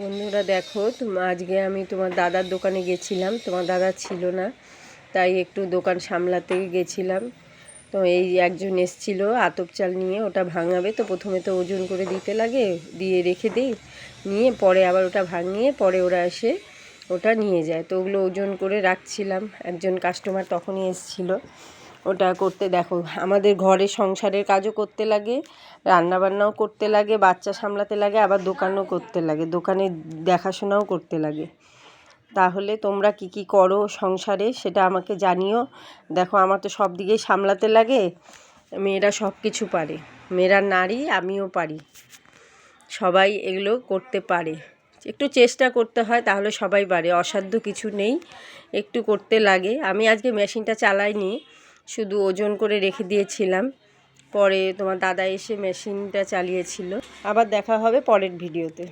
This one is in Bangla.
বন্ধুরা দেখো আজকে আমি তোমার দাদার দোকানে গেছিলাম। তোমার দাদা ছিল না, তাই একটু দোকান সামলাতে গেছিলাম। তো এই একজন এসছিল আতপ চাল নিয়ে, ওটা ভাঙাবে। তো প্রথমে তো ওজন করে দিতে লাগে, দিয়ে রেখে দিই। নিয়ে পরে আবার ওটা ভাঙিয়ে পরে ওরা এসে ওটা নিয়ে যায়। তো ওগুলো ওজন করে রাখছিলাম। একজন কাস্টমার তখনই এসছিল। ওটা করতে দেখো, আমাদের ঘরে সংসারের কাজও করতে লাগে, রান্নাবান্নাও করতে লাগে, বাচ্চা সামলাতে লাগে, আবার দোকানও করতে লাগে, দোকানে দেখাশোনাও করতে লাগে। তাহলে তোমরা কি কি করো সংসারে সেটা আমাকে জানিও। দেখো, আমার তো সব দিকেই সামলাতে লাগে, মেয়েরা সব কিছু পারে, মেয়েরা নারী, আমিও পারি। সবাই এগুলো করতে পারে। একটু চেষ্টা করতে হয়, তাহলে সবাই পারে, অসাধ্য কিছু নেই, একটু করতে লাগে। আমি আজকে মেশিনটা চালাইনি শুধু ওজন করে রেখে দিয়েছিলাম। পরে তোমার দাদা এসে মেশিনটা চালিয়েছিল। আবার দেখা হবে পরের ভিডিওতে।